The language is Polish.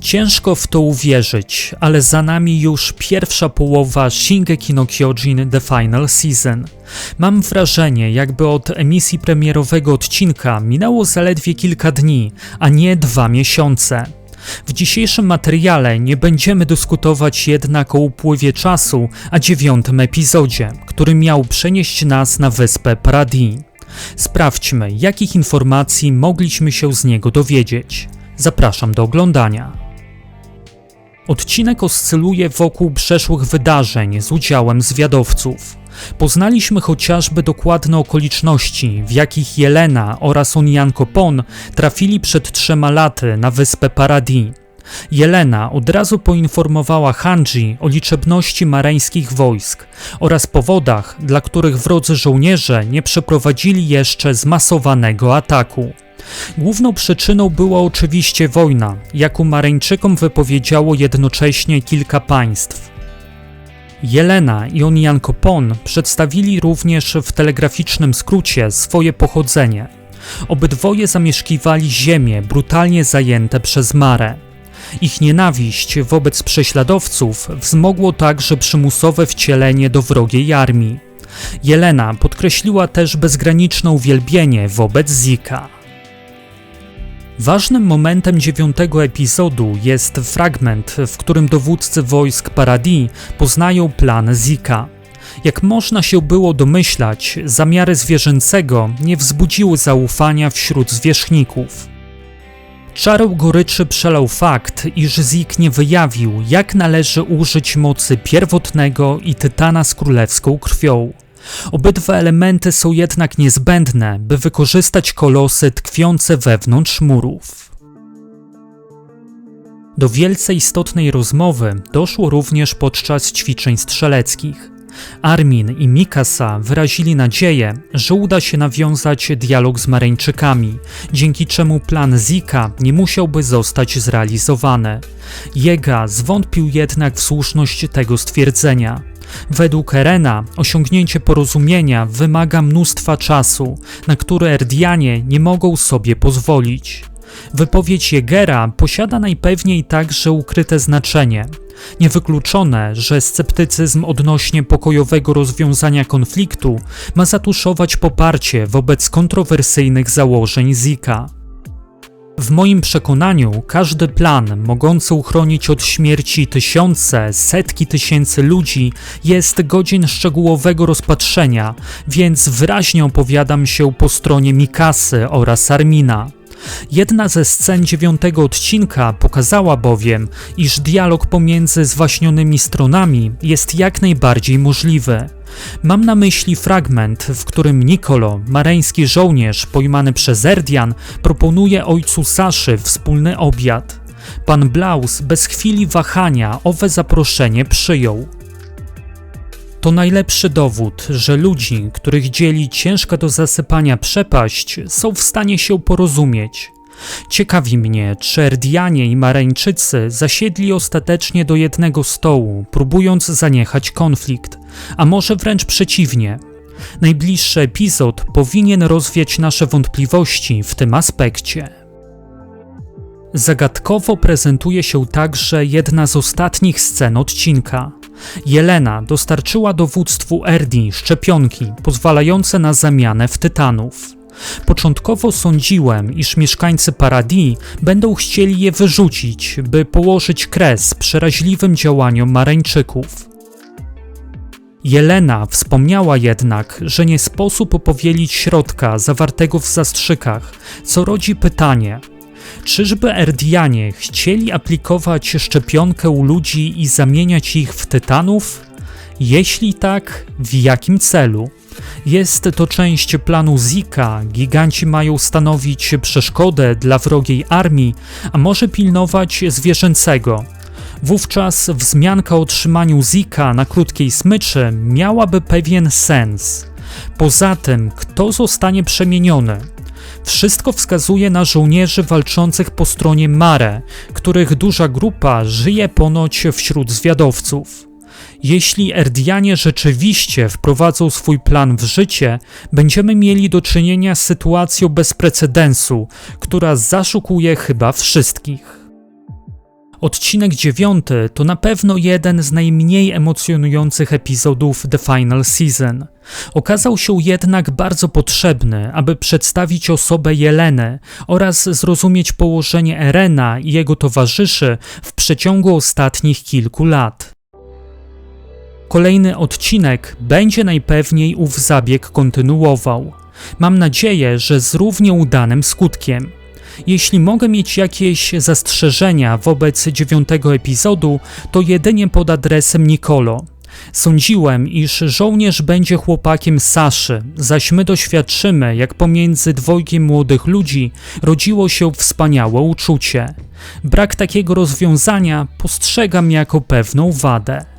Ciężko w to uwierzyć, ale za nami już pierwsza połowa Shingeki no Kyojin The Final Season. Mam wrażenie, jakby od emisji premierowego odcinka minęło zaledwie kilka dni, a nie dwa miesiące. W dzisiejszym materiale nie będziemy dyskutować jednak o upływie czasu, a dziewiątym epizodzie, który miał przenieść nas na wyspę Paradis. Sprawdźmy, jakich informacji mogliśmy się z niego dowiedzieć. Zapraszam do oglądania. Odcinek oscyluje wokół przeszłych wydarzeń z udziałem zwiadowców. Poznaliśmy chociażby dokładne okoliczności, w jakich Jelena oraz Onian Kopon trafili przed trzema laty na wyspę Paradis. Jelena od razu poinformowała Hanji o liczebności mareńskich wojsk oraz powodach, dla których wrodzy żołnierze nie przeprowadzili jeszcze zmasowanego ataku. Główną przyczyną była oczywiście wojna, jaką Mareńczykom wypowiedziało jednocześnie kilka państw. Jelena i Onian Kopon przedstawili również w telegraficznym skrócie swoje pochodzenie. Obydwoje zamieszkiwali ziemie brutalnie zajęte przez Marę. Ich nienawiść wobec prześladowców wzmogło także przymusowe wcielenie do wrogiej armii. Jelena podkreśliła też bezgraniczne uwielbienie wobec Zika. Ważnym momentem dziewiątego epizodu jest fragment, w którym dowódcy wojsk Paradis poznają plan Zika. Jak można się było domyślać, zamiary zwierzęcego nie wzbudziły zaufania wśród zwierzchników. Czarą goryczy przelał fakt, iż Zik nie wyjawił, jak należy użyć mocy pierwotnego i tytana z królewską krwią. Obydwa elementy są jednak niezbędne, by wykorzystać kolosy tkwiące wewnątrz murów. Do wielce istotnej rozmowy doszło również podczas ćwiczeń strzeleckich. Armin i Mikasa wyrazili nadzieję, że uda się nawiązać dialog z Mareńczykami, dzięki czemu plan Zika nie musiałby zostać zrealizowany. Jega zwątpił jednak w słuszność tego stwierdzenia. Według Erena osiągnięcie porozumienia wymaga mnóstwa czasu, na które Erdianie nie mogą sobie pozwolić. Wypowiedź Jegera posiada najpewniej także ukryte znaczenie. Niewykluczone, że sceptycyzm odnośnie pokojowego rozwiązania konfliktu ma zatuszować poparcie wobec kontrowersyjnych założeń Zika. W moim przekonaniu każdy plan mogący uchronić od śmierci tysiące, setki tysięcy ludzi jest godzien szczegółowego rozpatrzenia, więc wyraźnie opowiadam się po stronie Mikasy oraz Armina. Jedna ze scen dziewiątego odcinka pokazała bowiem, iż dialog pomiędzy zwaśnionymi stronami jest jak najbardziej możliwy. Mam na myśli fragment, w którym Nikolo, mareński żołnierz pojmany przez Erdian, proponuje ojcu Saszy wspólny obiad. Pan Blaus bez chwili wahania owe zaproszenie przyjął. To najlepszy dowód, że ludzi, których dzieli ciężka do zasypania przepaść, są w stanie się porozumieć. Ciekawi mnie, czy Erdianie i Mareńczycy zasiedli ostatecznie do jednego stołu, próbując zaniechać konflikt, a może wręcz przeciwnie. Najbliższy epizod powinien rozwiać nasze wątpliwości w tym aspekcie. Zagadkowo prezentuje się także jedna z ostatnich scen odcinka. Jelena dostarczyła dowództwu Erdi szczepionki pozwalające na zamianę w tytanów. Początkowo sądziłem, iż mieszkańcy Paradis będą chcieli je wyrzucić, by położyć kres przeraźliwym działaniom Mareńczyków. Jelena wspomniała jednak, że nie sposób powielić środka zawartego w zastrzykach, co rodzi pytanie, czyżby Erdianie chcieli aplikować szczepionkę u ludzi i zamieniać ich w tytanów? Jeśli tak, w jakim celu? Jest to część planu Zika. Giganci mają stanowić przeszkodę dla wrogiej armii, a może pilnować zwierzęcego. Wówczas wzmianka o otrzymaniu Zika na krótkiej smyczy miałaby pewien sens. Poza tym, kto zostanie przemieniony? Wszystko wskazuje na żołnierzy walczących po stronie Mare, których duża grupa żyje ponoć wśród zwiadowców. Jeśli Erdianie rzeczywiście wprowadzą swój plan w życie, będziemy mieli do czynienia z sytuacją bez precedensu, która zaszukuje chyba wszystkich. Odcinek dziewiąty to na pewno jeden z najmniej emocjonujących epizodów The Final Season. Okazał się jednak bardzo potrzebny, aby przedstawić osobę Jeleny oraz zrozumieć położenie Erena i jego towarzyszy w przeciągu ostatnich kilku lat. Kolejny odcinek będzie najpewniej ów zabieg kontynuował. Mam nadzieję, że z równie udanym skutkiem. Jeśli mogę mieć jakieś zastrzeżenia wobec dziewiątego epizodu, to jedynie pod adresem Nicolo. Sądziłem, iż żołnierz będzie chłopakiem Saszy, zaś my doświadczymy, jak pomiędzy dwojgiem młodych ludzi rodziło się wspaniałe uczucie. Brak takiego rozwiązania postrzegam jako pewną wadę.